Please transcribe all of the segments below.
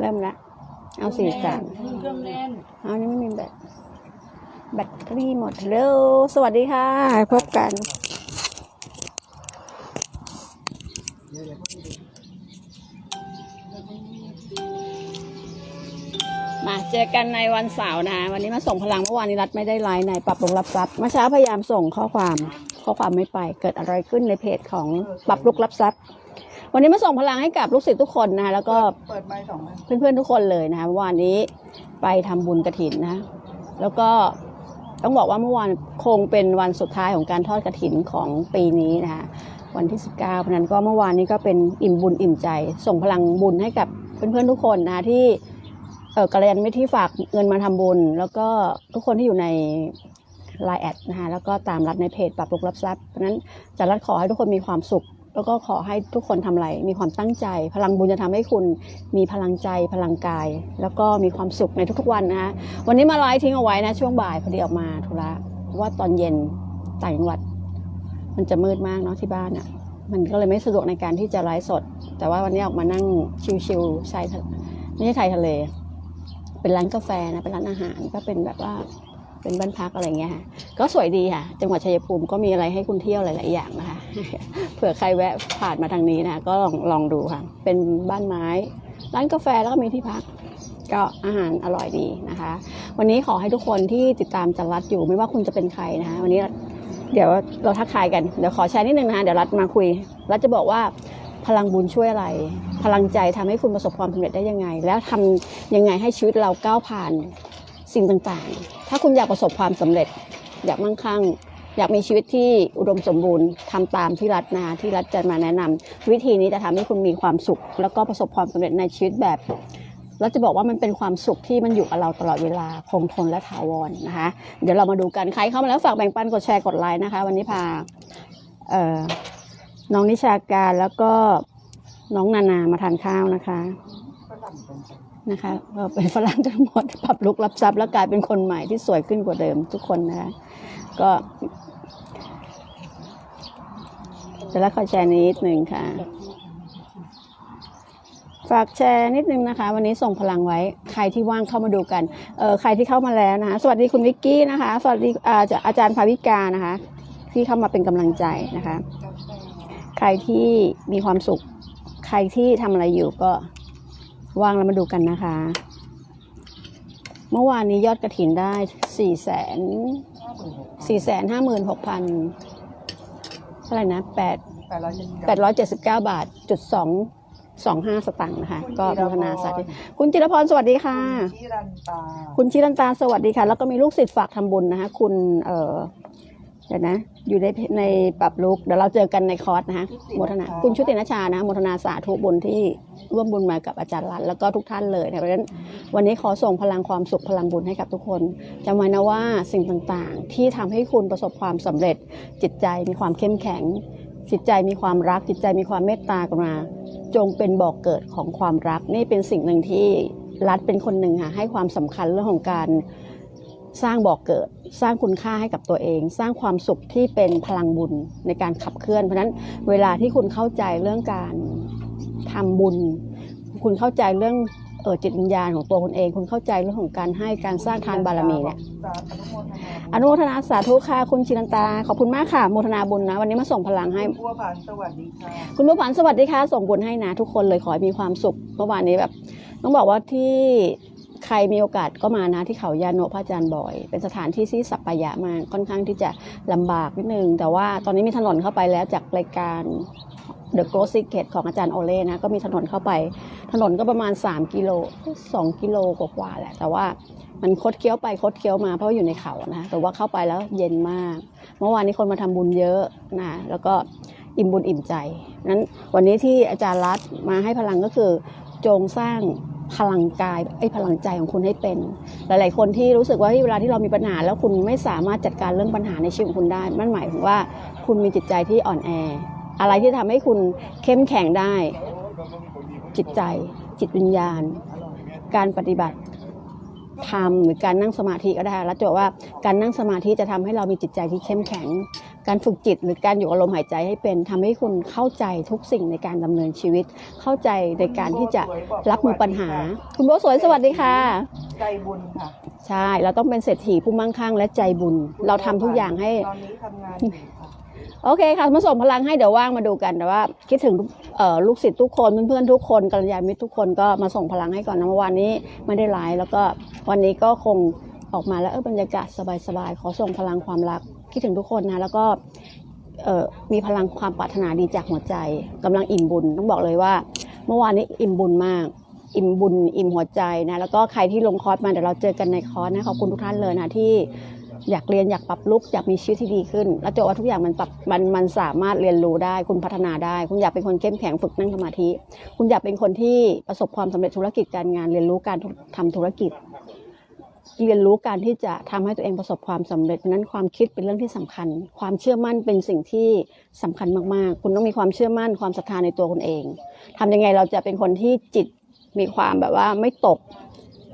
เริ่มละ เอาสี่จานเครื่องแน่นเอานี่ไม่มีแบตแบตเตอรี่หมดเร็วสวัสดีค่ะ พบกันมาเจอกันในวันเสาร์นะคะวันนี้มาส่งพลังเมื่อวานนี้รัฐไม่ได้ไลน์ในปรับลงรับทรัพย์เมื่อเช้าพยายามส่งข้อความข้อความไม่ไป เกิดอะไรขึ้นในเพจของปรับลุกรับทรัพย์ วันนี้มาส่งพลังให้กับลูกศิษย์ทุกคนนะคะแล้วก็เปิดไม้สองเพื่อนๆทุกคนเลยนะคะเมื่อวานนี้ไปทำบุญกระถินนะ แล้วก็ต้องบอกว่าเมื่อวานคงเป็นวันสุดท้ายของการทอดกระถินของปีนี้นะคะวันที่ 19เพราะนั้นก็เมื่อวานนี้ก็เป็นอิ่มบุญอิ่มใจ ส่งพลังบุญให้กับเพื่อนๆทุกคนนะที่เออกระยันไม่ที่ฝากเงินมาทำบุญ แล้วก็ทุกคนที่อยู่ในไลน์แอดนะคะแล้วก็ตามรัดในเพจปรับปรุกรับทรัพย์เพราะฉะนั้นจะรัดขอให้ทุกคนมีความสุข แล้วก็ขอให้ทุกคนทำอะไรมีความตั้งใจ พลังบุญจะทำให้คุณมีพลังใจพลังกาย แล้วก็มีความสุขในทุกๆวันนะคะวันนี้มาไลฟ์ทิ้งเอาไว้นะ ช่วงบ่ายพอดีออกมาธุระเพราะว่าตอนเย็นต่างจังหวัด มันจะมืดมากเนาะที่บ้านอะ่ะมันก็เลยไม่สะดวกในการที่จะไลฟ์สด แต่ว่าวันนี้ออกมานั่งชิลๆชายไม่ใช่ชายทะเล เป็นร้านกาแฟนะเป็นร้านอาหารก็เป็นแบบว่า เป็นบ้านพักอะไรเงี้ยค่ะก็สวยดีค่ะ จังหวัดชัยภูมิก็มีอะไรให้คุณเที่ยวหลาย ๆ อย่างนะคะ เผื่อใครแวะผ่านมาทางนี้นะก็ลองลองดูค่ะ เป็นบ้านไม้ ร้านกาแฟแล้วก็มีที่พัก ก็อาหารอร่อยดีนะคะ วันนี้ขอให้ทุกคนที่ติดตามจันรัดอยู่ไม่ว่าคุณจะเป็นใครนะคะ วันนี้เดี๋ยวเราทักทายกัน เดี๋ยวขอแชร์นิดนึงนะคะเดี๋ยวรัดมาคุย รัดจะบอกว่าพลังบุญช่วยอะไร พลังใจทำให้คุณประสบความสำเร็จได้ยังไง แล้วทำยังไงให้ชีวิตเราก้าวผ่าน สิ่งต่างๆ ถ้าคุณอยากประสบความสำเร็จ อยากมั่งคั่ง อยากมีชีวิตที่อุดมสมบูรณ์ทำตามที่รัฐนาที่รัฐจะมาแนะนำวิธีนี้จะทำให้คุณมีความสุข แล้วก็ประสบความสำเร็จในชีวิตแบบเรัฐจะบอกว่ามันเป็นความสุขที่มันอยู่กับเราตลอดเวลาคงทนและถาวรนนะคะ เดี๋ยวเรามาดูกันใครเข้ามาแล้วฝากแบ่งปันกดแชร์กดไลค์นะคะ วันนี้พาเอ่อน้องนิชาการแล้วก็น้องนานามาทานข้าวนะคะ นะคะก็เป็นฝรั่งทั้งหมดปรับลุกรับทรัพย์แล้วกลายเป็นคนใหม่ที่สวยขึ้นกว่าเดิมทุกคนนะคะก็จะรักขอแชร์นิดหนึ่งค่ะ ฝากแชร์นิดนึงนะคะ วันนี้ส่งพลังไว้ใครที่ว่างเข้ามาดูกันเออใครที่เข้ามาแล้วนะคะสวัสดีคุณวิกกี้นะคะ สวัสดีอาจารย์ภาวิกานะคะ ที่เข้ามาเป็นกำลังใจนะคะ ใครที่มีความสุข ใครที่ทำอะไรอยู่ก็ ว่างแล้วมาดูกันนะคะ เมื่อวานนี้ยอดกระถินได้สี่แสนสี่แสนห้าหมื่นหกพันเท่าไหร่นะแปดแปดร้อยเจ็ดสิบแปดร้อยเจ็ดสิบเก้าบาทจุดสองสองห้าสตังค์นะคะ ก็พัฒนาสัตว์คุณจิรพรสวัสดีค่ะที่รันตา คุณชิรันตาสวัสดีค่ะ แล้วก็มีลูกศิษย์ฝากทำบุญนะคะ คุณเอ่อ เดี๋ยวนะ อยู่ในในปรับลุกเดี๋ยวเราเจอกันในคอร์สนะคะโมทนาคุณชุตินชานะโมทนาสาธุบุญที่ร่วมบุญมากับอาจารย์รัตน์แล้วก็ทุกท่านเลยนะเพราะฉะนั้นวันนี้ขอส่งพลังความสุขพลังบุญให้กับทุกคนจำไว้นะว่าสิ่งต่างๆ ที่ทำให้คุณประสบความสำเร็จ จิตใจมีความเข้มแข็ง จิตใจมีความรักจิตใจมีความเมตตากรุณาจงเป็นบอกเกิดของความรักนี่เป็นสิ่งหนึ่งที่รัฐเป็นคนหนึ่งค่ะให้ความสำคัญเรื่องของการ สร้างบอกเกิด สร้างคุณค่าให้กับตัวเอง สร้างความสุขที่เป็นพลังบุญในการขับเคลื่อน เพราะฉะนั้นเวลาที่คุณเข้าใจเรื่องการทำบุญ คุณเข้าใจเรื่องเออจิตวิญญาณของตัวคุณเอง คุณเข้าใจเรื่องของการให้การสร้างทานบารมีเนี่ยอนุโมทนาอนุโมทนาสาธุค่ะคุณชินันตาขอบคุณมากค่ะโมทนาบุญนะ วันนี้มาส่งพลังให้บัวผ่านสวัสดีค่ะคุณผู้ผันสวัสดีค่ะส่งบุญให้นะทุกคนเลยขอให้มีความสุขเมื่อวานนี้แบบ ต้องบอกว่าที่ ใครมีโอกาสก็มานะที่เขายาโนะพระอาจารย์บ่อย เป็นสถานที่ที่สัปปายะมาค่อนข้างที่จะลำบากนิดนึง แต่ว่าตอนนี้มีถนนเข้าไปแล้วจากรายการ The g r o s s Secret ของอาจารย์โอเล่นะ ก็มีถนนเข้าไป ถนนก็ประมาณ 3 กิโล 2 กิโลกว่าๆแหละ แต่ว่ามันคดเคี้ยวไปคดเคี้ยวมาเพราะอยู่ในเขานะแต่ว่าเข้าไปแล้วเย็นมาก เมื่อวานนี้คนมาทำบุญเยอะนะแล้วก็อิ่มบุญอิ่มใจนั้นวันนี้ที่อาจารย์รัฐมาให้พลังก็คือ จงสร้าง พลังกายไอ้พลังใจของคุณให้เป็น หลาย ๆ คนที่รู้สึกว่าที่เวลาที่เรามีปัญหา แล้วคุณไม่สามารถจัดการเรื่องปัญหาในชีวิตของคุณได้นั่นหมายถึงว่าคุณมีจิตใจที่อ่อนแอ อะไรที่ทำให้คุณเข้มแข็งได้ จิตใจ จิตวิญญาณ การปฏิบัติธรรมหรือการนั่งสมาธิก็ได้ แล้วจะว่าการนั่งสมาธิจะทำให้เรามีจิตใจที่เข้มแข็ง การฝึกจิตหรือการอยู่กับลมหายใจให้เป็นทำให้คุณเข้าใจทุกสิ่งในการดำเนินชีวิต เข้าใจในการที่จะรับมือปัญหา คุณโบสวยสวัสดีค่ะ ใจบุญค่ะ ใช่ เราต้องเป็นเศรษฐีผู้มั่งคั่งและใจบุญ เราทำทุกอย่างให้ตอนนี้ทำงานอยู่ค่ะโอเคค่ะมาส่งพลังให้เดี๋ยวว่างมาดูกันแต่ว่า คิดถึงเอ่อลูกศิษย์ทุกคนเพื่อนๆทุกคนกัลยาณมิตรทุกคนก็มาส่งพลังให้ก่อนนะเมื่อวานนี้ไม่ได้ไลฟ์แล้วก็วันนี้ก็คงออกมาแล้วเออบรรยากาศสบายๆขอส่งพลังความรัก คิดถึงทุกคนนะ แล้วก็มีพลังความปรารถนาดีจากหัวใจกำลังอิ่มบุญต้องบอกเลยว่า เมื่อวานนี้อิ่มบุญมาก อิ่มบุญ อิ่มหัวใจนะ แล้วก็ใครที่ลงคอร์สมาเดี๋ยวเราเจอกันในคอร์สนะขอบคุณทุกท่านเลยนะที่อยากเรียนอยากปรับลุกอยากมีชีวิตที่ดีขึ้น แล้วจะว่าทุกอย่างมันปรับมันมันสามารถเรียนรู้ได้ คุณพัฒนาได้ คุณอยากเป็นคนเข้มแข็งฝึกนั่งสมาธิ คุณอยากเป็นคนที่ประสบความสำเร็จธุรกิจการงานเรียนรู้การทำธุรกิจ เรียนรู้การที่จะทำให้ตัวเองประสบความสำเร็จเพราะนั้นความคิดเป็นเรื่องที่สำคัญ ความเชื่อมั่นเป็นสิ่งที่สำคัญมากๆ คุณต้องมีความเชื่อมั่นความศรัทธาในตัวคุณเองทำยังไงเราจะเป็นคนที่จิตมีความแบบว่าไม่ตก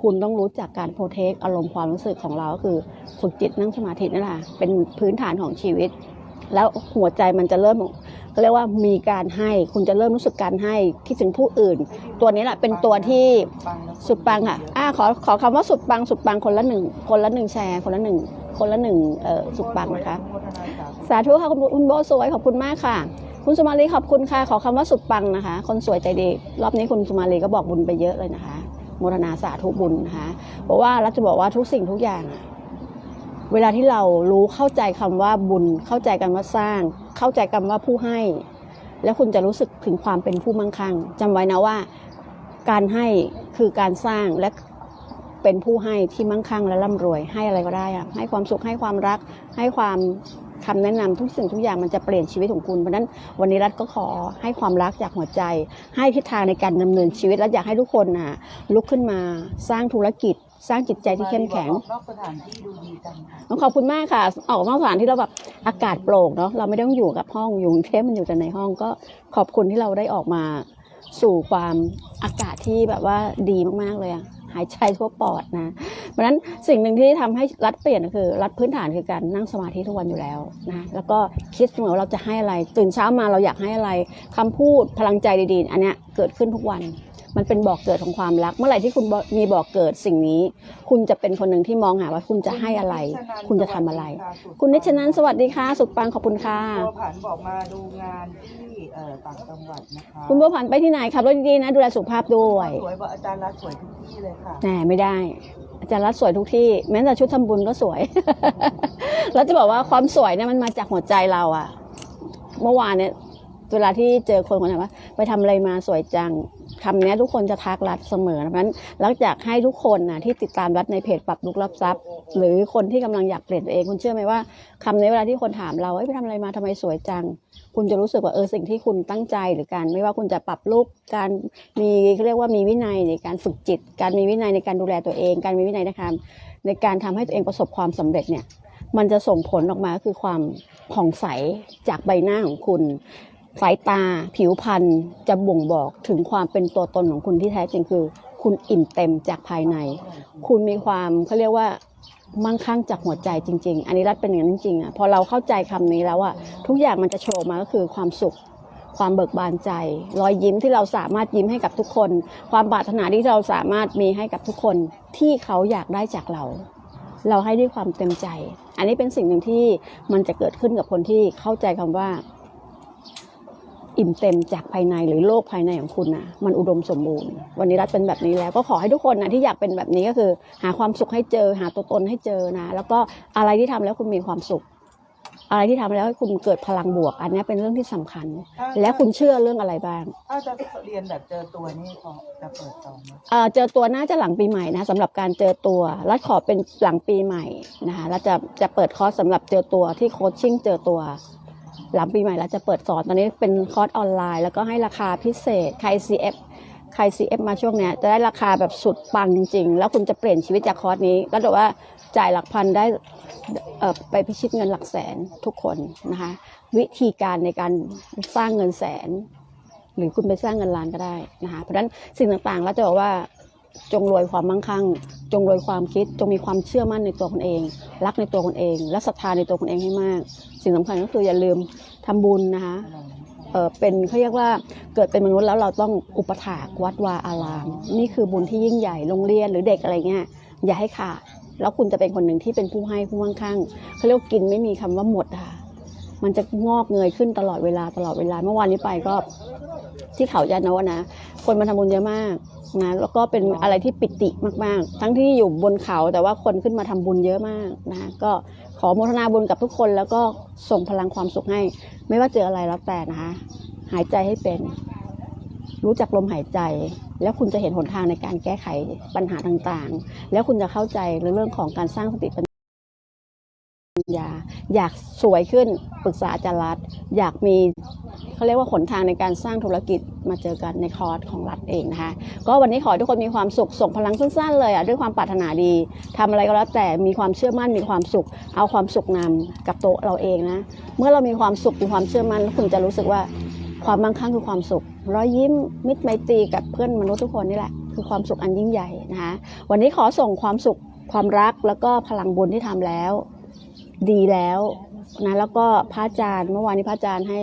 คุณต้องรู้จักการโปรเทคอารมณ์ความรู้สึกของเราก็คือฝึกจิตนั่งสมาธินั่นแหละเป็นพื้นฐานของชีวิต แล้วหัวใจมันจะเริ่มเขาเรียกว่ามีการให้คุณจะเริ่มรู้สึกการให้คิดถึงผู้อื่น ตัวนี้แหละเป็นตัวที่สุดปังค่ะอ่าขอขอคำว่าสุดปังสุดปังคนละหนึ่งคนละหนึ่งแชร์ คนละหนึ่งคนละหนึ่งเอ่อสุดปังนะคะสาธุค่ะคุณคุณโบสวยขอบคุณมากค่ะ คุณสุมาลีขอบคุณค่ะขอคำว่าสุดปังนะคะ คนสวยใจดีรอบนี้คุณสุมาลีก็บอกบุญไปเยอะเลยนะคะโมทนาสาธุบุญนะคะเพราะว่าเราจะบอกว่าทุกสิ่งทุกอย่างอะ เวลาที่เรารู้เข้าใจคำว่าบุญ เข้าใจกันว่าสร้าง เข้าใจกันว่าผู้ให้ แล้วคุณจะรู้สึกถึงความเป็นผู้มั่งคั่งจำไว้นะว่า การให้คือการสร้างและเป็นผู้ให้ที่มั่งคั่งและร่ำรวยให้อะไรก็ได้อะให้ความสุขให้ความรัก ให้ความคำแนะนำทุกสิ่งทุกอย่างมันจะเปลี่ยนชีวิตของคุณเพราะนั้นวันนี้รัฐก็ขอให้ความรักจากหัวใจ ให้ทิศทางในการดำเนินชีวิตและอยากให้ทุกคนนะลุกขึ้นมาสร้างธุรกิจ สร้างจิตใจที่เข้มแข็งออกนอกสถานที่ดูดีจังค่ะต้องขอบคุณมากค่ะ ออกนอกสถานที่เราแบบอากาศโปร่งเนาะเราไม่ต้องอยู่กับห้องอยู่กรุงเทพมันอยู่แต่ในห้องก็ขอบคุณที่เราได้ออกมาสู่ความอากาศที่แบบว่าดีมากๆเลยอะหายใจทั่วปอดนะ เพราะฉะนั้นสิ่งหนึ่งที่ทำให้รัฐเปลี่ยนก็คือ รัฐพื้นฐานคือการนั่งสมาธิทุกวันอยู่แล้วนะแล้วก็คิดเสมอว่าเราจะให้อะไร ตื่นเช้ามาเราอยากให้อะไรคำพูดพลังใจดีๆ อันเนี้ยเกิดขึ้นทุกวัน มันเป็นบอกเกิดของความรัก เมื่อไหร่ที่คุณบอกมีบอกเกิดสิ่งนี้ คุณจะเป็นคนหนึ่งที่มองหาว่าคุณจะให้อะไร คุณจะทำอะไร คุณนิชนันสวัสดีค่ะ สุดปังขอบคุณค่ะตัวผ่านบอกมาดูงานที่เอ่อต่างจังหวัดนะคะคุณบัวผันไปที่ไหนขับรถดีๆนะ ดูแลสุขภาพด้วยสวยบอกอาจารย์รักสวยทุกที่เลยค่ะ แหมไม่ได้ อาจารย์รัฐสวยทุกที่ แม้แต่ชุดทำบุญก็สวย แล้วจะบอกว่าความสวยเนี่ยมันมาจากหัวใจเราอะเมื่อวานเนี่ย เวลาที่เจอคนคนถามว่า ไปทำอะไรมาสวยจังคำนี้ทุกคนจะทักรัฐเสมอเพราะฉะนั้นรักอยากให้ทุกคนนะที่ติดตามรัฐในเพจปรับลุกรับทรัพย์ หรือคนที่กำลังอยากเปลี่ยนตัวเองคุณเชื่อไหมว่าคำนี้เวลาที่คนถามเราไปทำอะไรมาทำไมสวยจัง คุณจะรู้สึกว่าเออสิ่งที่คุณตั้งใจหรือการ ไม่ว่าคุณจะปรับลุกการมีเขาเรียกว่ามีวินัยในการฝึกจิต การมีวินัยในการดูแลตัวเอง การมีวินัยในการในการทำให้ตัวเองประสบความสำเร็จเนี่ยมันจะส่งผลออกมาคือความผ่องใสจากใบหน้าของคุณ สายตาผิวพรรณจะบ่งบอกถึงความเป็นตัวตนของคุณที่แท้จริงคือ คุณอิ่มเต็มจากภายใน คุณมีความเขาเรียกว่ามั่งคั่งจากหัวใจจริง ๆ อันนี้รัฐเป็นอย่างนั้นจริงๆอะพอเราเข้าใจคำนี้แล้วอะทุกอย่างมันจะโชว์มาก็คือความสุข ความเบิกบานใจ รอยยิ้มที่เราสามารถยิ้มให้กับทุกคน ความปรารถนาที่เราสามารถมีให้กับทุกคนที่เขาอยากได้จากเรา เราให้ด้วยความเต็มใจ อันนี้เป็นสิ่งหนึ่งที่มันจะเกิดขึ้นกับคนที่เข้าใจคำว่า อิ่มเต็มจากภายในหรือโลกภายในของคุณนะมันอุดมสมบูรณ์ วันนี้รัฐเป็นแบบนี้แล้วก็ขอให้ทุกคนนะที่อยากเป็นแบบนี้ก็คือ หาความสุขให้เจอ หาตัวตนให้เจอนะ แล้วก็อะไรที่ทำแล้วคุณมีความสุข อะไรที่ทำแล้วให้คุณเกิดพลังบวก อันนี้เป็นเรื่องที่สำคัญ และคุณเชื่อเรื่องอะไรบ้าง ถ้าจะเรียนแบบเจอตัวนี่พอจะเปิดต่อไหมเอ่อเจอตัวน่าจะหลังปีใหม่นะสำหรับการเจอตัวรัฐขอเป็นหลังปีใหม่นะคะแล้วจะจะเปิดคอร์สสำหรับเจอตัวที่โคชชิ่งเจอตัว หลังปีใหม่แล้วจะเปิดสอนตอนนี้เป็นคอร์สออนไลน์ แล้วก็ให้ราคาพิเศษใคร CF ใคร CF มาช่วงเนี้ยจะได้ราคาแบบสุดปังจริงๆแล้วคุณจะเปลี่ยนชีวิตจากคอร์สนี้ ก็ถือว่าจ่ายหลักพันได้ไปพิชิตเงินหลักแสนทุกคนนะคะ วิธีการในการสร้างเงินแสน หรือคุณไปสร้างเงินล้านก็ได้นะคะเพราะฉะนั้นสิ่งต่างๆแล้วจะบอกว่า จงรวยความมั่งคั่ง จงรวยความคิด จงมีความเชื่อมั่นในตัวคุณเอง รักในตัวคุณเอง และศรัทธาในตัวคุณเองให้มาก สิ่งสำคัญก็คืออย่าลืมทำบุญนะคะเออเป็นเขาเรียกว่าเกิดเป็นมนุษย์แล้วเราต้องอุปถากวัดวาอาราม นี่คือบุญที่ยิ่งใหญ่โรงเรียนหรือเด็กอะไรเงี้ยอย่าให้ขาดแล้วคุณจะเป็นคนหนึ่งที่เป็นผู้ให้ผู้มั่งคั่งเขาเรียกกินไม่มีคำว่าหมดค่ะ มันจะงอกเงยขึ้นตลอดเวลาตลอดเวลาเมื่อวานนี้ไปก็ ที่เขายานวนะ คนมาทำบุญเยอะมากนะแล้วก็เป็นอะไรที่ปิติมากๆ ทั้งที่อยู่บนเขาแต่ว่าคนขึ้นมาทำบุญเยอะมากนะก็ขอโมทนาบุญกับทุกคนแล้วก็ส่งพลังความสุขให้ ไม่ว่าเจออะไรแล้วแต่นะคะหายใจให้เป็น รู้จักลมหายใจ แล้วคุณจะเห็นหนทางในการแก้ไขปัญหาต่างๆ แล้วคุณจะเข้าใจในเรื่องของการสร้างสติปัญญา อยากสวยขึ้นปรึกษาอาจารย์รัฐ อยากมีเขาเรียกว่าหนทางในการสร้างธุรกิจมาเจอกันในคอร์สของรัฐเองนะคะ ก็วันนี้ขอให้ทุกคนมีความสุขส่งพลังสั้นๆเลยอะด้วยความปรารถนาดีทำอะไรก็แล้วแต่มีความเชื่อมั่นมีความสุข เอาความสุขนำกับโตัวเราเองนะ เมื่อเรามีความสุขมีความเชื่อมั่นคุณจะรู้สึกว่าความมั่งคั่งคือความสุขรอยยิ้มมิตรไมตรีกับเพื่อนมนุษย์ทุกคนนี่แหละคือความสุขอันยิ่งใหญ่นะคะวันนี้ขอส่งความสุขความรักแล้วก็พลังบุญที่ทำแล้ว ดีแล้วนะแล้วก็พระอาจารย์เมื่อวานนี้พระอาจารย์ให้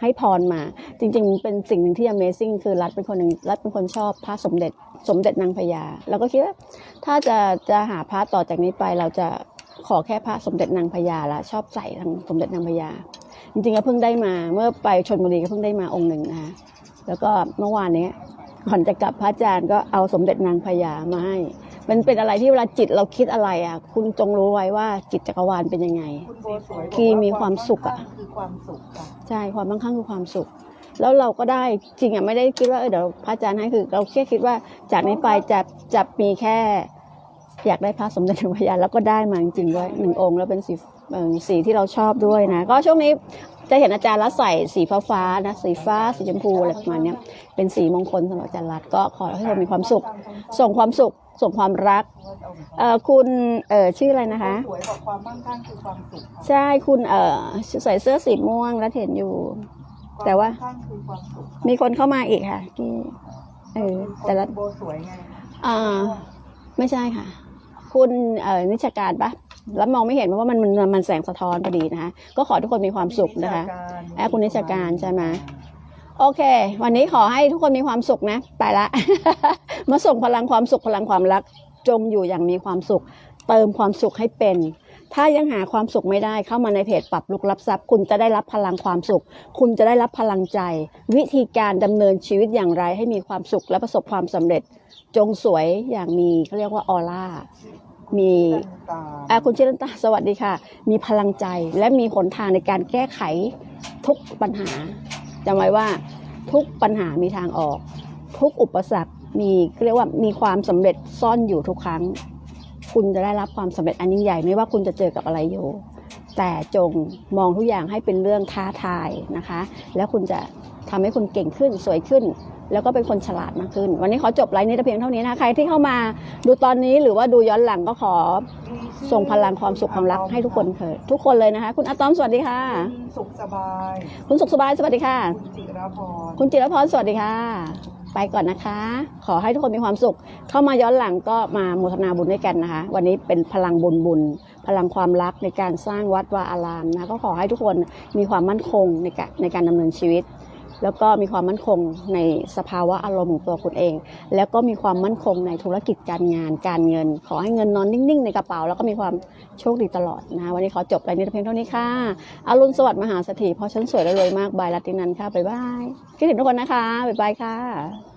ให้พรมา จริงๆ เป็นสิ่งหนึ่งที่ Amazing คือรัฐเป็นคนหนึ่งรัฐเป็นคนชอบพระสมเด็จสมเด็จนางพญาเราก็คิดว่าถ้าจะจะหาพระต่อจากนี้ไปเราจะขอแค่พระสมเด็จนางพญาละชอบใส่ทางสมเด็จนางพญาจริงๆก็เพิ่งได้มา เมื่อไปชนบุรีก็เพิ่งได้มาองค์หนึ่งนะคะแล้วก็เมื่อวานนี้ก่อนจะกลับพระอาจารย์ก็เอาสมเด็จนางพญามาให้ มันเป็นอะไรที่เวลาจิตเราคิดอะไรอะ คุณจงรู้ไว้ว่าจิตจักรวาลเป็นยังไง คุณโบสวยบอกที่มีความสุขอะ คือความสุขค่ะใช่ความมั่งคั่งคือความสุข แล้วเราก็ได้จริงอะไม่ได้คิดว่าเออเดี๋ยวพระอาจารย์ให้คือ เราแค่คิดว่าจากนี้ไปจะจะมีแค่ อยากได้พระสมเด็จพระยาแล้วก็ได้มาจริงๆด้วยหนึ่งองค์แล้วเป็นสีเอ่อสีที่เราชอบด้วยนะ ก็ช่วงนี้จะเห็นอาจารย์รัฐใส่สีฟ้าฟ้าๆนะสีฟ้าสีชมพูอะไรประมาณเนี้ยเป็นสีมงคลสำหรับอาจารย์รัฐก็ขอให้เรามีความสุข ส่งความสุข ส่งความรักเอ่อคุณเอ่อชื่ออะไรนะคะ สวยบอกความมั่งคั่งคือความสุขค่ะใช่คุณเอ่อใส่เสื้อสีม่วงแล้วเห็นอยู่ แต่ว่า คมั่งคั่งคือความสุขค่ะมีคนเข้ามาอีกค่ะที่เออแต่ละคุณโบสวยไงอ่า ไม่ใช่ค่ะ คุณเอ่อนิชการปะแล้วมองไม่เห็นเพราะว่ามันมันมันแสงสะท้อนพอดีนะคะก็ขอทุกคนมีความสุขนะคะ แอร์คุณนิชการใช่ไหม โอเค วันนี้ขอให้ทุกคนมีความสุขนะไปละ มาส่งพลังความสุขพลังความรัก จงอยู่อย่างมีความสุข เติมความสุขให้เป็น ถ้ายังหาความสุขไม่ได้เข้ามาในเพจปรับลุกรับทรัพย์ คุณจะได้รับพลังความสุข คุณจะได้รับพลังใจ วิธีการดำเนินชีวิตอย่างไรให้มีความสุขและประสบความสำเร็จ จงสวยอย่างมีเขาเรียกว่าออร่ามีตาอ่าคุณชิรันตาสวัสดีค่ะ มีพลังใจและมีหนทางในการแก้ไขทุกปัญหา จำไว้ว่าทุกปัญหามีทางออก ทุกอุปสรรคมีเรียกว่ามีความสำเร็จซ่อนอยู่ทุกครั้ง คุณจะได้รับความสำเร็จอันยิ่งใหญ่ไม่ว่าคุณจะเจอกับอะไรอยู่แต่จงมองทุกอย่างให้เป็นเรื่องท้าทายนะคะ แล้วคุณจะ ทำให้คุณเก่งขึ้นสวยขึ้น แล้วก็เป็นคนฉลาดมากขึ้น วันนี้ขอจบไลฟ์นี้แต่เพียงเท่านี้นะใครที่เข้ามาดูตอนนี้หรือว่าดูย้อนหลังก็ขอส่งพลังความสุขความรักให้ทุกคนเถิดทุกคนเลยนะคะ คุณอะตอมสวัสดีค่ะ คุณสุขสบาย คุณสุขสบายสวัสดีค่ะ คุณจิรพรคุณจิรพรสวัสดีค่ะ ไปก่อนนะคะ ขอให้ทุกคนมีความสุข เข้ามาย้อนหลังก็มาโมทนาบุญด้วยกันนะคะ วันนี้เป็นพลังบุญบุญ พลังความรักในการสร้างวัดวาอารามนะคะก็ขอให้ทุกคนมีความมั่นคงในการในการดำเนินชีวิต แล้วก็มีความมั่นคงในสภาวะอารมณ์ของตัวคุณเอง แล้วก็มีความมั่นคงในธุรกิจการงาน การเงิน ขอให้เงินนอนนิ่งๆ ในกระเป๋า แล้วก็มีความโชคดีตลอดนะคะวันนี้ขอจบรายนี้เพียงเท่านี้ค่ะอรุณสวัสดิ์มหาสถิตเพราะฉันสวยและรวยมากบายลัตินันค่ะบ๊ายบายคิดถึงทุกคนนะคะบ๊ายบายค่ะ